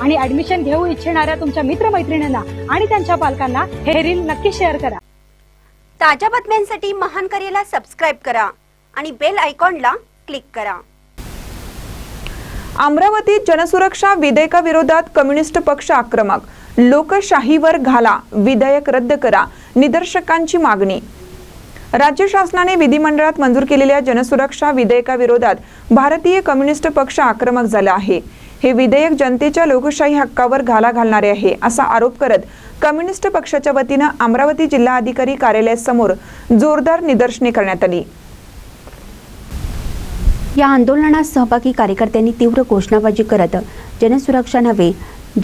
आणि ऍडमिशन घेऊ इच्छिणाऱ्या तुमच्या मित्रमैत्रिणींना आणि त्यांच्या पालकांना हे रील नक्की शेअर करा. ताज्या बातम्यांसाठी महान करेला सबस्क्राईब करा आणि बेल आयकॉनला क्लिक करा. अमरावतीत जनसुरक्षा विधेयकाविरोधात कम्युनिस्ट पक्ष आक्रमक. लोकशाहीवर घाला विधेयक रद्द करा निदर्शकांची मागणी. राज्य शासनाने विधिमंडळात मंजूर केलेल्या जनसुरक्षा विधेयकाविरोधात भारतीय कम्युनिस्ट पक्ष आक्रमक झाला आहे. हे विधेयक जनतेच्या लोकशाही हक्कावर घाला घालणारे आहे असा आरोप करत कम्युनिस्ट पक्षाच्या वतीनं अमरावती जिल्हा अधिकारी कार्यालयासमोर जोरदार निदर्शने करण्यात आली. या आंदोलनात सहभागी कार्यकर्त्यांनी तीव्र घोषणाबाजी करत जनसुरक्षा नव्हे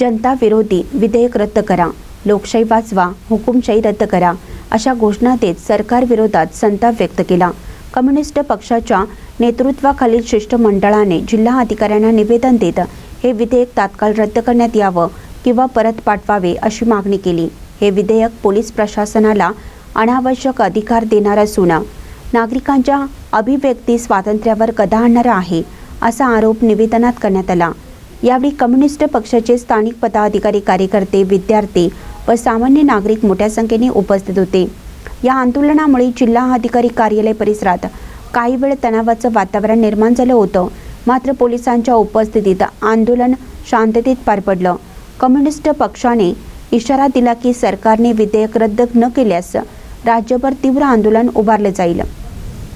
जनता विरोधी विधेयक रद्द करा लोकशाही वाचवा हुकुमशाही रद्द करा अशा घोषणा देत सरकारविरोधात संताप व्यक्त केला. कम्युनिस्ट पक्षाच्या नेतृत्वाखालील शिष्टमंडळाने जिल्हा अधिकाऱ्यांना निवेदन देत हे विधेयक तात्काळ रद्द करण्यात यावं किंवा परत पाठवावे अशी मागणी केली. हे विधेयक पोलीस प्रशासनाला अनावश्यक अधिकार देणार असून नागरिकांच्या अभिव्यक्ती स्वातंत्र्यावर गदा आणणारा आहे असा आरोप निवेदनात करण्यात आला. यावेळी कम्युनिस्ट पक्षाचे स्थानिक पदाधिकारी कार्यकर्ते विद्यार्थी व सामान्य नागरिक मोठ्या संख्येने उपस्थित होते. या आंदोलनामुळे जिल्हा अधिकारी कार्यालय परिसरात काही वेळ तणावाचं वातावरण निर्माण झालं होतं. मात्र पोलिसांच्या उपस्थितीत आंदोलन शांततेत पार पडलं. कम्युनिस्ट पक्षाने इशारा दिला की सरकारने विधेयक रद्द न केल्यास राज्यभर तीव्र आंदोलन उभारले जाईल.